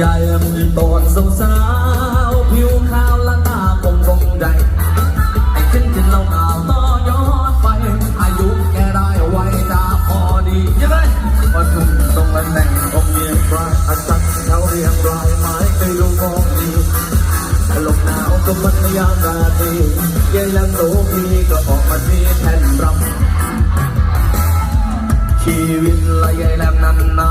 ตอนสาวๆผิวขาวและตาคมคงใดไอ้ขึ้นขึ้นเราข่าวต่อย้อนไป อายุแกได้ไว้ดาพอดียังไงพอทุ่มตรงละแหน่งองเมียงรายอาจารย์เขาเรียงรายไม้ไปดูมองดีลมหนาวก็มันยามราตรีเย็นแล้วหนูพี่ก็ออกมาที่แผ่นรำชีวิตละยายแหลมนันนา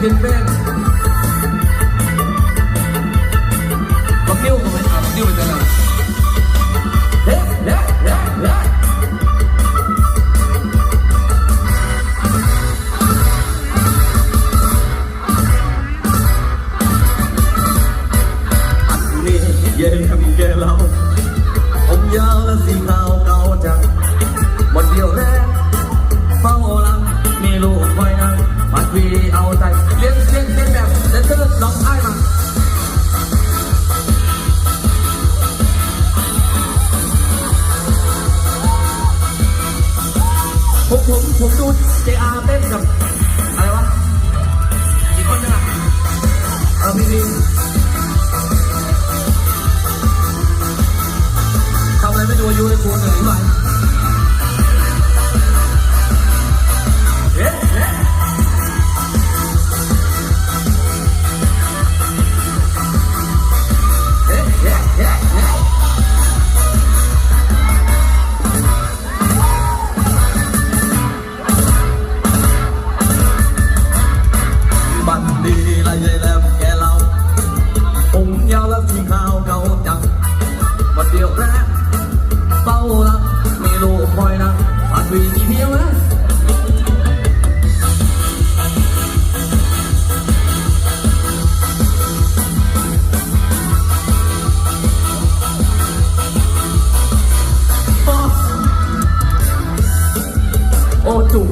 เห็นแม่บักนิ้วก็ไม่เอาบักนิ้วไปแต่ละเฮ้เฮ้เฮ้เฮ้อันนี้เย็นทำแกเราผมยาวและสีขาวเก่าจัง ผมผมดูเจอาเต้นกับอะไรวะอีกคนนึงอะเออพี่ วี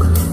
มีเ